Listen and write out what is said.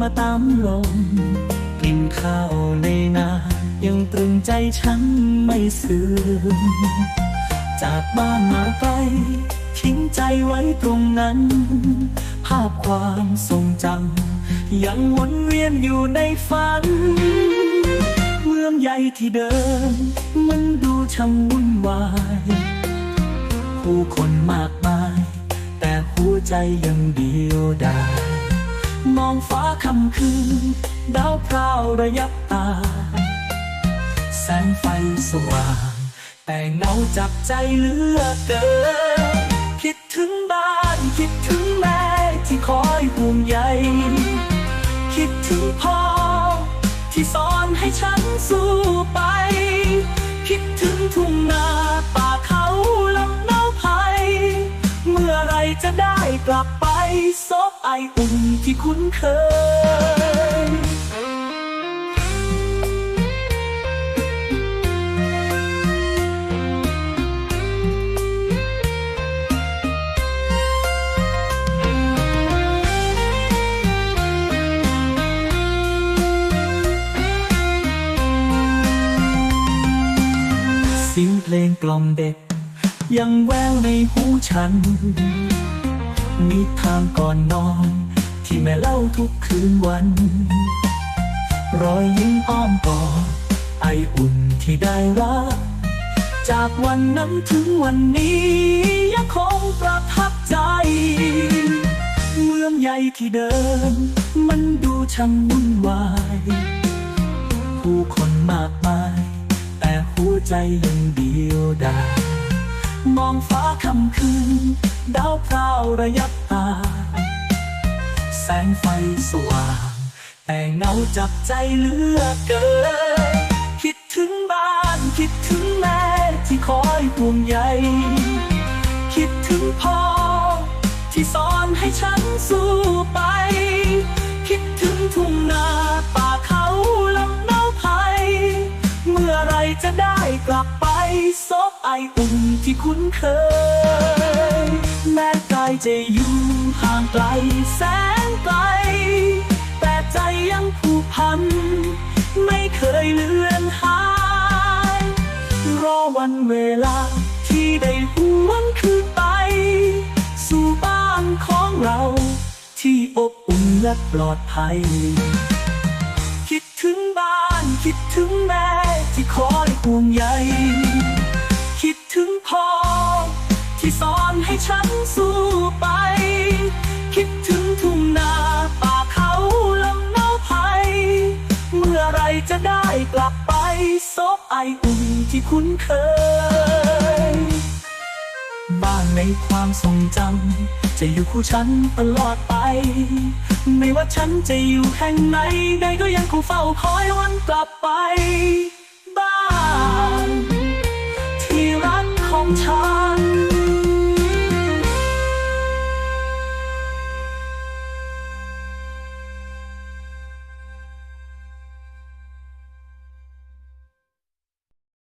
มาตามลมกลิ่นข้าวในนา ยังตรึงใจฉันไม่เสื่อมจากบ้านมาไกลทิ้งใจไว้ตรงนั้น ภาพความทรงจำยังวนเวียนอยู่ในฝัน เมืองใหญ่ที่เดิมมันดูช่างวุ่นวาย ผู้คน ใจยังเดียวดายมองฟ้าค่ำคืน ดาวพราวระยับตา แสงไฟสว่าง แต่เงาจับใจเหลือเกิน คิดถึงบ้านคิดถึงแม่ที่คอยห่วงใย คิดถึงพ่อที่สอนให้ฉันสู้ไป กลับไปซบไออุ่นที่คุ้นเคย เสียงเพลงกล่อมเด็ก ยังแววในหูฉัน มีทางก่อนนอน ที่แม่เล่าทุกคืนวัน รอยยิ้มอ้อมกอดไออุ่นที่ได้รักจากวันนั้นถึงวันนี้ยังคงประทับใจ เมืองใหญ่ที่เดิม มันดูช่างวุ่นวาย ผู้คนมากมาย แต่หัวใจยังเดียวดายมองฟ้าค่ำคืน ดาวพราวระยับตา แสงไฟสว่าง แต่เงาจับใจเหลือเกิน คิดถึงบ้านคิดถึงแม่ที่คอยห่วงใย คิดถึงพ่อ ที่สอนให้ฉันสู้ไป คิดถึงทุ่งนาป่าเขาลำเนาไพยเมื่อไรจะได้กลับไปซบไออุ่นที่คุ้นเคย แม้กายจะอยู่ห่างไกลแสนไกล แต่ใจยังผูกพัน ไม่เคยเลือนหาย รอวันเวลาที่ได้หวนคืนไป สู่บ้านของเรา ที่อบอุ่นและปลอดภัย คิดถึงบ้านคิดถึงแม่ที่คอยห่วงใยคิดถึงพ่อ ฉันสู้ไป คิดถึงทุ่งนาป่าเขาลำเนาไพยเมื่อไรจะได้กลับไปซบไออุ่นที่คุ้นเคย บ้านในความทรงจำจะอยู่คู่ฉันตลอดไป ไม่ว่าฉันจะอยู่แห่งไหนใดก็ยังคงเฝ้าคอยวันกลับไป